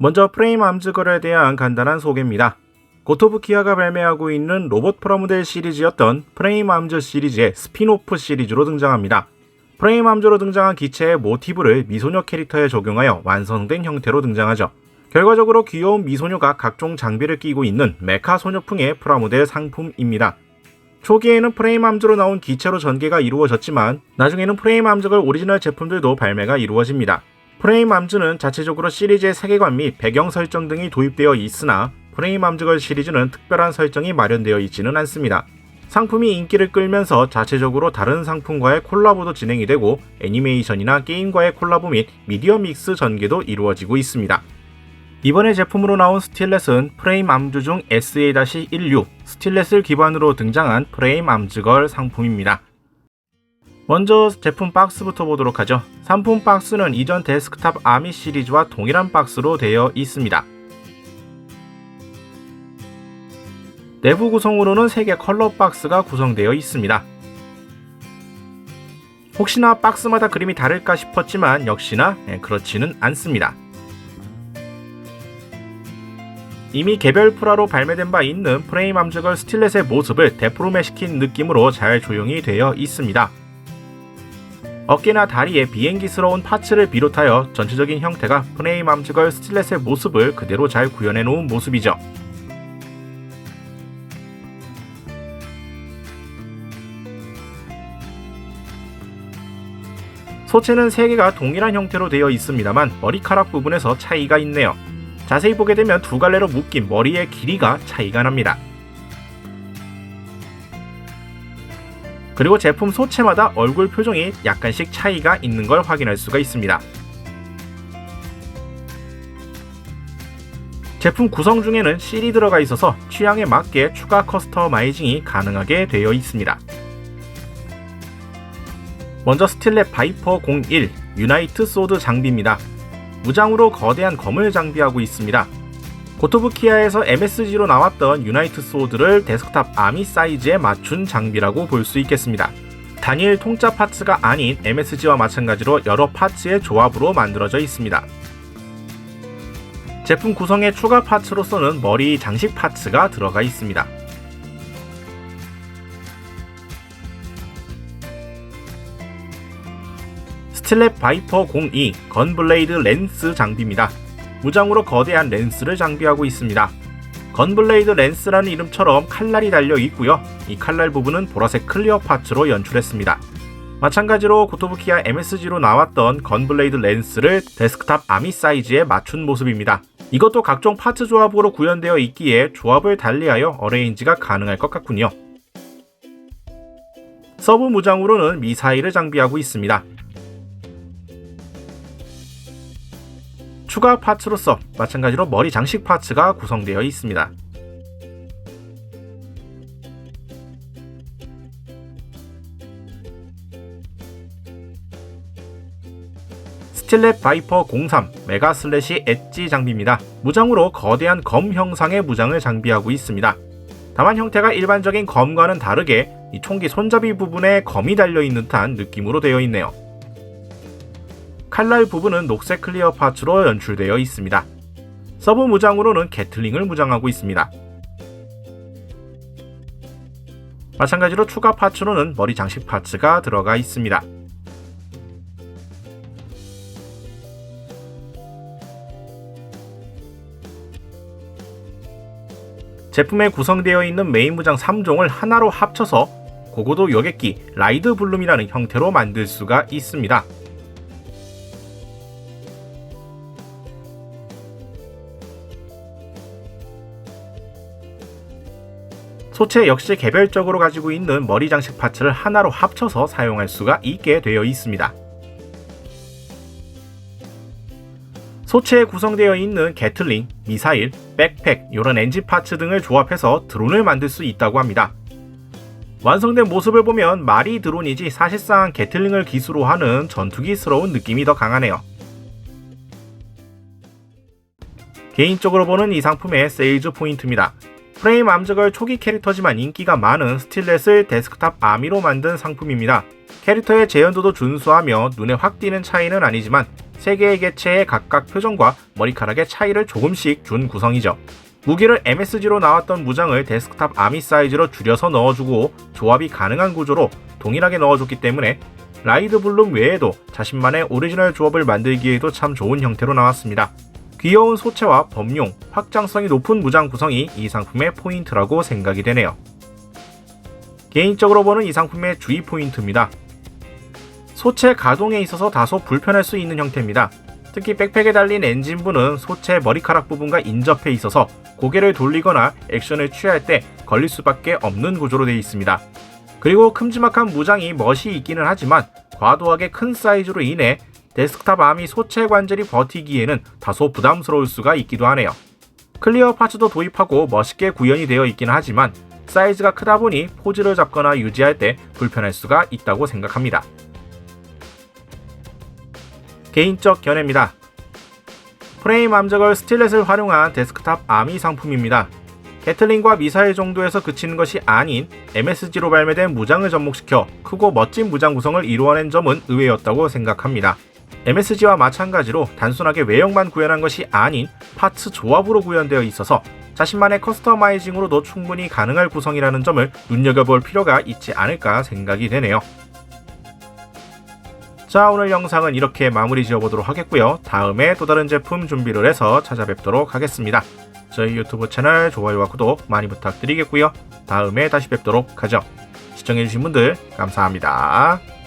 먼저 프레임 암즈걸에 대한 간단한 소개입니다. 고토부키아가 발매하고 있는 로봇 프라모델 시리즈였던 프레임 암즈 시리즈의 스피노프 시리즈로 등장합니다. 프레임 암즈로 등장한 기체의 모티브를 미소녀 캐릭터에 적용하여 완성된 형태로 등장하죠. 결과적으로 귀여운 미소녀가 각종 장비를 끼고 있는 메카 소녀풍의 프라모델 상품입니다. 초기에는 프레임 암즈로 나온 기체로 전개가 이루어졌지만 나중에는 프레임 암즈걸 오리지널 제품들도 발매가 이루어집니다. 프레임 암즈는 자체적으로 시리즈의 세계관 및 배경 설정 등이 도입되어 있으나 프레임 암즈걸 시리즈는 특별한 설정이 마련되어 있지는 않습니다. 상품이 인기를 끌면서 자체적으로 다른 상품과의 콜라보도 진행이 되고 애니메이션이나 게임과의 콜라보 및 미디어 믹스 전개도 이루어지고 있습니다. 이번에 제품으로 나온 스틸렛은 프레임 암즈 중 SA-16 스틸렛을 기반으로 등장한 프레임 암즈걸 상품입니다. 먼저 제품 박스부터 보도록 하죠. 상품 박스는 이전 데스크탑 아미 시리즈와 동일한 박스로 되어 있습니다. 내부 구성으로는 3개 컬러 박스가 구성되어 있습니다. 혹시나 박스마다 그림이 다를까 싶었지만 역시나 예, 그렇지는 않습니다. 이미 개별 프라로 발매된 바 있는 프레임 암즈걸 스틸렛의 모습을 데프로메시킨 느낌으로 잘 조용히 되어 있습니다. 어깨나 다리에 비행기스러운 파츠를 비롯하여 전체적인 형태가 프레임 암즈걸 스틸렛의 모습을 그대로 잘 구현해 놓은 모습이죠. 소체는 3개가 동일한 형태로 되어 있습니다만 머리카락 부분에서 차이가 있네요. 자세히 보게 되면 두 갈래로 묶인 머리의 길이가 차이가 납니다. 그리고 제품 소체마다 얼굴 표정이 약간씩 차이가 있는 걸 확인할 수가 있습니다. 제품 구성 중에는 실이 들어가 있어서 취향에 맞게 추가 커스터마이징이 가능하게 되어 있습니다. 먼저 스틸렛 바이퍼 01 유나이트 소드 장비입니다. 무장으로 거대한 검을 장비하고 있습니다. 고토부키아에서 MSG로 나왔던 유나이트 소드를 데스크탑 아미 사이즈에 맞춘 장비라고 볼 수 있겠습니다. 단일 통짜 파츠가 아닌 MSG와 마찬가지로 여러 파츠의 조합으로 만들어져 있습니다. 제품 구성의 추가 파츠로서는 머리 장식 파츠가 들어가 있습니다. 스틸렛 바이퍼 02 건블레이드 렌스 장비입니다. 무장으로 거대한 렌스를 장비하고 있습니다. 건블레이드 렌스라는 이름처럼 칼날이 달려 있고요. 이 칼날 부분은 보라색 클리어 파츠로 연출했습니다. 마찬가지로 고토부키아 MSG로 나왔던 건블레이드 렌스를 데스크탑 아미 사이즈에 맞춘 모습입니다. 이것도 각종 파츠 조합으로 구현되어 있기에 조합을 달리하여 어레인지가 가능할 것 같군요. 서브 무장으로는 미사일을 장비하고 있습니다. 추가 파츠로서 마찬가지로 머리 장식 파츠가 구성되어 있습니다. 스틸렛 바이퍼 03 메가 슬래시 엣지 장비입니다. 무장으로 거대한 검 형상의 무장을 장비하고 있습니다. 다만 형태가 일반적인 검과는 다르게 이 총기 손잡이 부분에 검이 달려있는 듯한 느낌으로 되어 있네요. 칼날 부분은 녹색 클리어 파츠로 연출되어 있습니다. 서브 무장으로는 게틀링을 무장하고 있습니다. 마찬가지로 추가 파츠로는 머리 장식 파츠가 들어가 있습니다. 제품에 구성되어 있는 메인 무장 3종을 하나로 합쳐서 고고도 여객기 라이드 블룸이라는 형태로 만들 수가 있습니다. 소체 역시 개별적으로 가지고 있는 머리 장식 파츠를 하나로 합쳐서 사용할 수가 있게 되어 있습니다. 소체에 구성되어 있는 게틀링, 미사일, 백팩, 이런 엔진 파츠 등을 조합해서 드론을 만들 수 있다고 합니다. 완성된 모습을 보면 말이 드론이지 사실상 게틀링을 기수로 하는 전투기스러운 느낌이 더 강하네요. 개인적으로 보는 이 상품의 세일즈 포인트입니다. 프레임 암즈걸 초기 캐릭터지만 인기가 많은 스틸렛을 데스크탑 아미로 만든 상품입니다. 캐릭터의 재현도도 준수하며 눈에 확 띄는 차이는 아니지만 3개의 개체의 각각 표정과 머리카락의 차이를 조금씩 준 구성이죠. 무기를 MSG로 나왔던 무장을 데스크탑 아미 사이즈로 줄여서 넣어주고 조합이 가능한 구조로 동일하게 넣어줬기 때문에 라이드 블룸 외에도 자신만의 오리지널 조합을 만들기에도 참 좋은 형태로 나왔습니다. 귀여운 소체와 범용, 확장성이 높은 무장 구성이 이 상품의 포인트라고 생각이 되네요. 개인적으로 보는 이 상품의 주의 포인트입니다. 소체 가동에 있어서 다소 불편할 수 있는 형태입니다. 특히 백팩에 달린 엔진부는 소체 머리카락 부분과 인접해 있어서 고개를 돌리거나 액션을 취할 때 걸릴 수밖에 없는 구조로 되어 있습니다. 그리고 큼지막한 무장이 멋이 있기는 하지만 과도하게 큰 사이즈로 인해 데스크탑 아미 소체 관절이 버티기에는 다소 부담스러울 수가 있기도 하네요. 클리어 파츠도 도입하고 멋있게 구현이 되어 있기는 하지만 사이즈가 크다 보니 포즈를 잡거나 유지할 때 불편할 수가 있다고 생각합니다. 개인적 견해입니다. 프레임 암적을 스틸렛을 활용한 데스크탑 아미 상품입니다. 게틀링과 미사일 정도에서 그치는 것이 아닌 MSG로 발매된 무장을 접목시켜 크고 멋진 무장 구성을 이루어낸 점은 의외였다고 생각합니다. MSG와 마찬가지로 단순하게 외형만 구현한 것이 아닌 파츠 조합으로 구현되어 있어서 자신만의 커스터마이징으로도 충분히 가능할 구성이라는 점을 눈여겨볼 필요가 있지 않을까 생각이 되네요. 자, 오늘 영상은 이렇게 마무리 지어보도록 하겠고요. 다음에 또 다른 제품 준비를 해서 찾아뵙도록 하겠습니다. 저희 유튜브 채널 좋아요와 구독 많이 부탁드리겠고요. 다음에 다시 뵙도록 하죠. 시청해주신 분들 감사합니다.